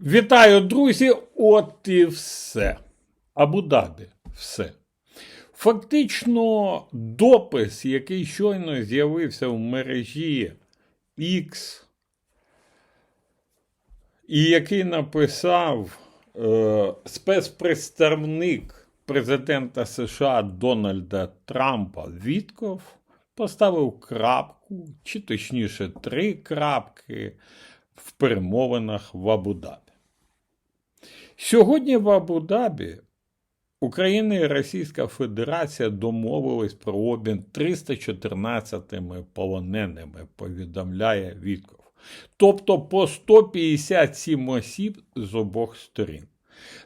Вітаю, друзі! От і все. Абу-Дабі, все. Фактично, допис, який щойно з'явився в мережі X, і який написав е, спецпредставник президента США Дональда Трампа Вітков, поставив крапку, чи точніше три крапки в перемовинах в Абу-Дабі. Сьогодні в Абу-Дабі Україна і Російська Федерація домовились про обмін 314 полоненими, повідомляє Вітков. Тобто по 157 осіб з обох сторін.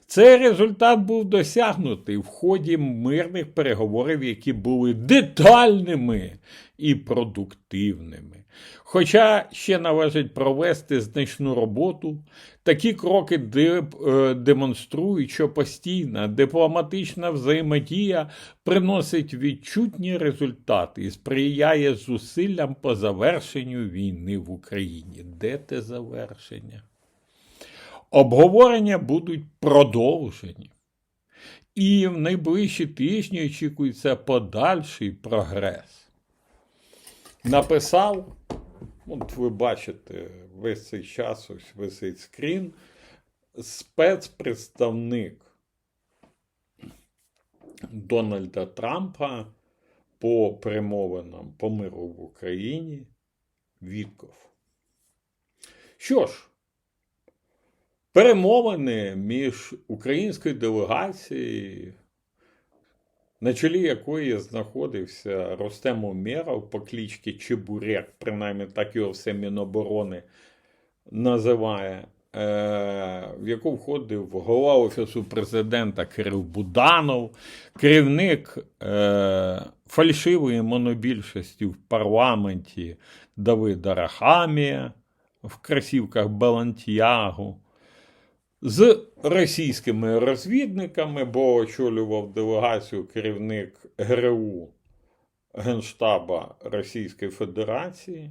Цей результат був досягнутий в ході мирних переговорів, які були детальними і продуктивними. Хоча ще належить провести значну роботу, такі кроки е, демонструють, що постійна дипломатична взаємодія приносить відчутні результати і сприяє зусиллям по завершенню війни в Україні. Де те завершення? Обговорення будуть продовжені. І в найближчі тижні очікується подальший прогрес. Написав, от ви бачите, весь цей час ось висить скрін, спецпредставник Дональда Трампа по перемовинам по миру в Україні Вітков. Що ж, перемовини між українською делегацією, на чолі якої знаходився Ростем Умєров по кличці Чебурек, принаймні так його все Міноборони називає, е, в яку входив голова Офісу президента Кирил Буданов, керівник е, фальшивої монобільшості в парламенті Давид Арахамія в красівках Балантьягу з російськими розвідниками, бо очолював делегацію керівник ГРУ Генштаба Російської Федерації,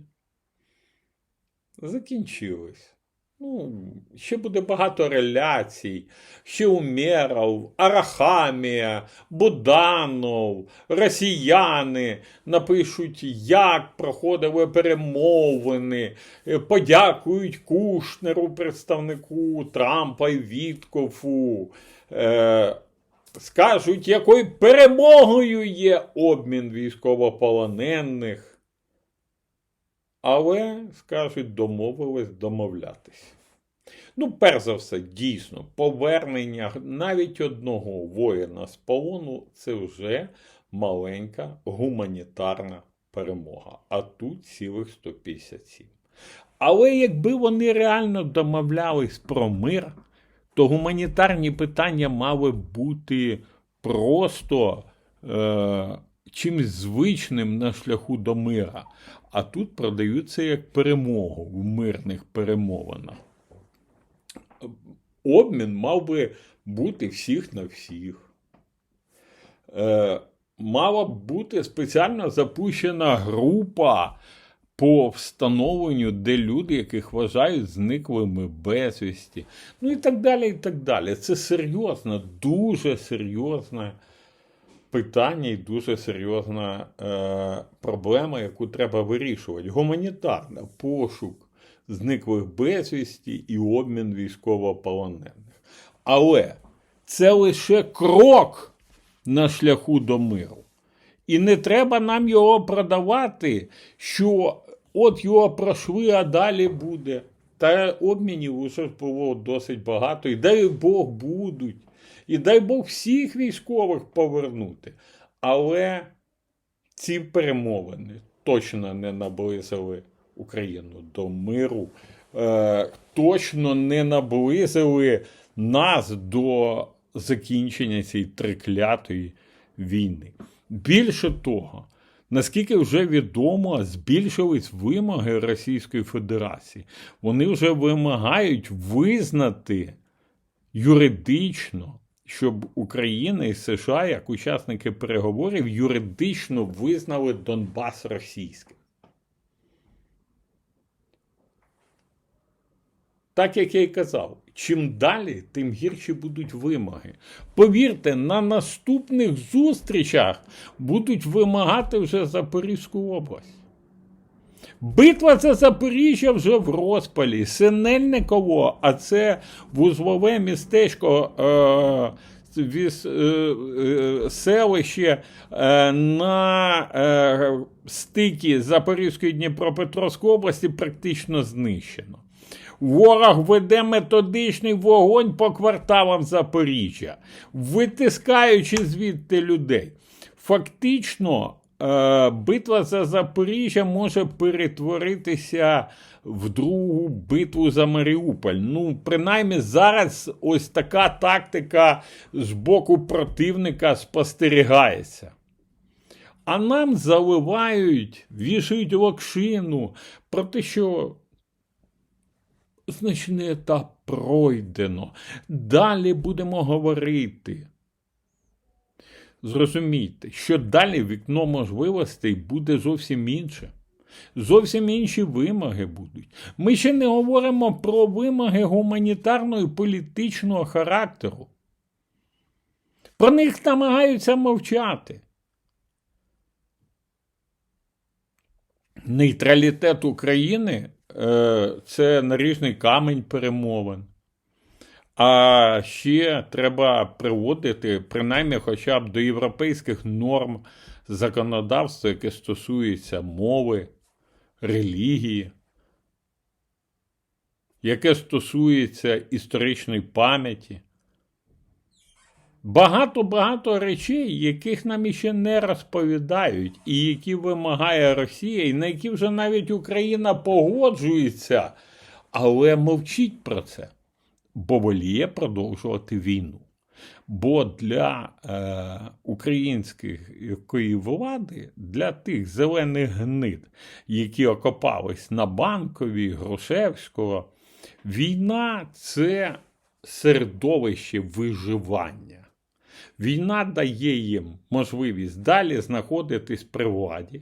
закінчилось. Ну, ще буде багато реляцій. Ще Умєров, Арахамія, Буданов, росіяни напишуть, як проходили перемовини, е, подякують Кушнеру, представнику Трампа і Віткову. Е, скажуть, якою перемогою є обмін військовополонених. Але, скажуть, домовились домовлятись. Ну, перш за все, дійсно, повернення навіть одного воїна з полону це вже маленька гуманітарна перемога. А тут цілих 157. Але якби вони реально домовлялись про мир, то гуманітарні питання мали бути просто е, чимось звичним на шляху до мира. А тут продаються як перемогу в мирних перемовинах. Обмін мав би бути всіх на всіх. Е, мала б бути спеціально запущена група по встановленню, де люди, яких вважають зниклими безвісті. Ну і так далі. і так далі. Це серйозна, дуже серйозна питання і дуже серйозна е, проблема, яку треба вирішувати. Гуманітарна пошук зниклих безвісті і обмін військовополонених. Але це лише крок на шляху до миру. І не треба нам його продавати, що от його пройшли, а далі буде. Та обмінів уже було досить багато, і дай Бог будуть. І дай Бог всіх військових повернути. Але ці перемовини точно не наблизили Україну до миру, е, точно не наблизили нас до закінчення цієї триклятої війни. Більше того, наскільки вже відомо, збільшились вимоги Російської Федерації. Вони вже вимагають визнати юридично, щоб Україна і США, як учасники переговорів, юридично визнали Донбас російським. Так як я й казав, чим далі, тим гірші будуть вимоги. Повірте, на наступних зустрічах будуть вимагати вже Запорізьку область. Битва за Запоріжжя вже в розпалі. Синельниково, а це вузлове містечко. Е, віз, е, е, селище е, на стикі Запорізької Дніпропетровської області практично знищено. Ворог веде методичний вогонь по кварталам Запоріжжя, витискаючи звідти людей. Фактично, битва за Запоріжжя може перетворитися в другу битву за Маріуполь. Ну, принаймні, зараз ось така тактика з боку противника спостерігається. А нам заливають, вішають локшину про те, що значний етап пройдено. Далі будемо говорити. Зрозумійте, що далі вікно можливостей буде зовсім інше. Зовсім інші вимоги будуть. Ми ще не говоримо про вимоги гуманітарного і політичного характеру. Про них намагаються мовчати. Нейтралітет України е, це наріжний камень перемовин. А ще треба приводити принаймні хоча б до європейських норм законодавства, яке стосується мови, релігії, яке стосується історичної пам'яті. Багато-багато речей, яких нам іще не розповідають, і які вимагає Росія, і на які вже навіть Україна погоджується, але мовчить про це, бо воліє продовжувати війну. Бо для е, української влади, для тих зелених гнид, які окопались на Банковій, Грушевського, війна це середовище виживання. Війна дає їм можливість далі знаходитись при владі,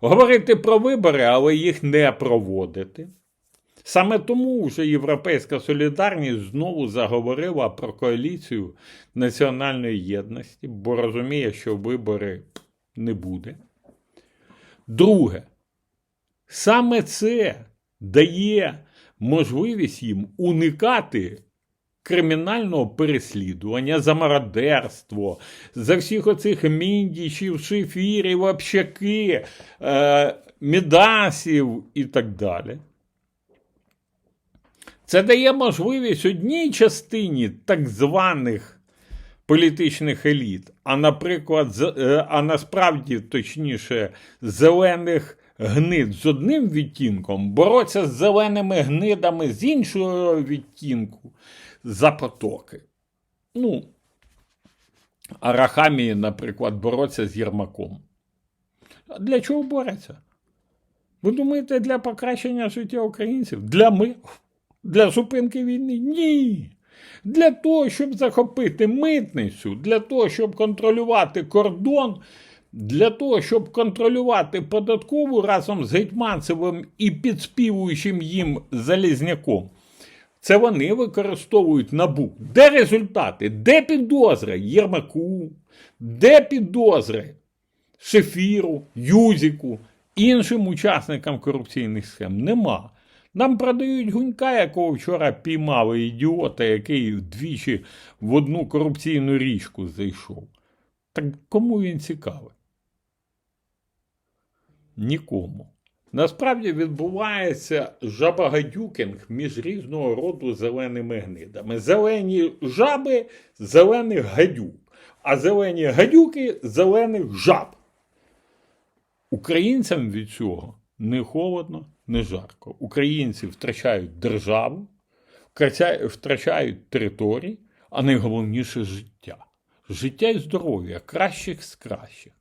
говорити про вибори, але їх не проводити. Саме тому вже Європейська солідарність знову заговорила про коаліцію національної єдності, бо розуміє, що вибори не буде. Друге, саме це дає можливість їм уникати кримінального переслідування за мародерство, за всіх оцих міндічів, шифірів, общаки, е, медасів і так далі. Це дає можливість одній частині так званих політичних еліт, а, наприклад, е, а насправді, точніше, зелених гнид з одним відтінком боротися з зеленими гнидами з іншого відтінку за потоки. Ну, Арахамії, наприклад, бороться з Єрмаком. А Для чого бореться? Ви думаєте, для покращення життя українців? Для миру? Для зупинки війни? Ні. Для того, щоб захопити митницю, для того, щоб контролювати кордон, для того, щоб контролювати податкову разом з Гетьманцевим і підспівуючим їм Залізняком. Це вони використовують набу. Де результати? Де підозри Єрмаку? Де підозри Шефіру, Юзіку, іншим учасникам корупційних схем? Нема. Нам продають гунька, якого вчора піймали ідіота, який вдвічі в одну корупційну річку зайшов. Так кому він цікавий? Нікому. Насправді відбувається жабагадюкінг між різного роду зеленими гнидами. Зелені жаби зелених гадюк, а зелені гадюки зелених жаб. Українцям від цього не холодно, не жарко. Українці втрачають державу, втрачають території, а найголовніше життя. Життя і здоров'я кращих з кращих.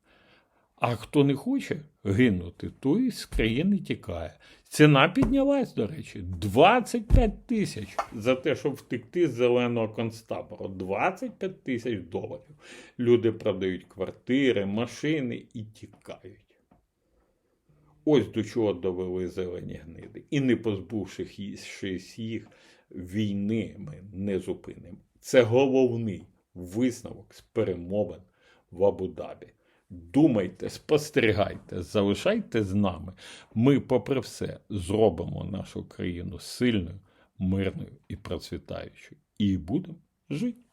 А хто не хоче гинути, той з країни тікає. Ціна піднялась, до речі, 25 тисяч за те, щоб втекти з зеленого концтабору. 25 тисяч доларів. Люди продають квартири, машини і тікають. Ось до чого довели зелені гниди. І не позбувшись їх війни ми не зупинимо. Це головний висновок з перемовин в Абу-Дабі. Думайте, спостерігайте, залишайте з нами. Ми, попри все, зробимо нашу країну сильною, мирною і процвітаючою. І будемо жити.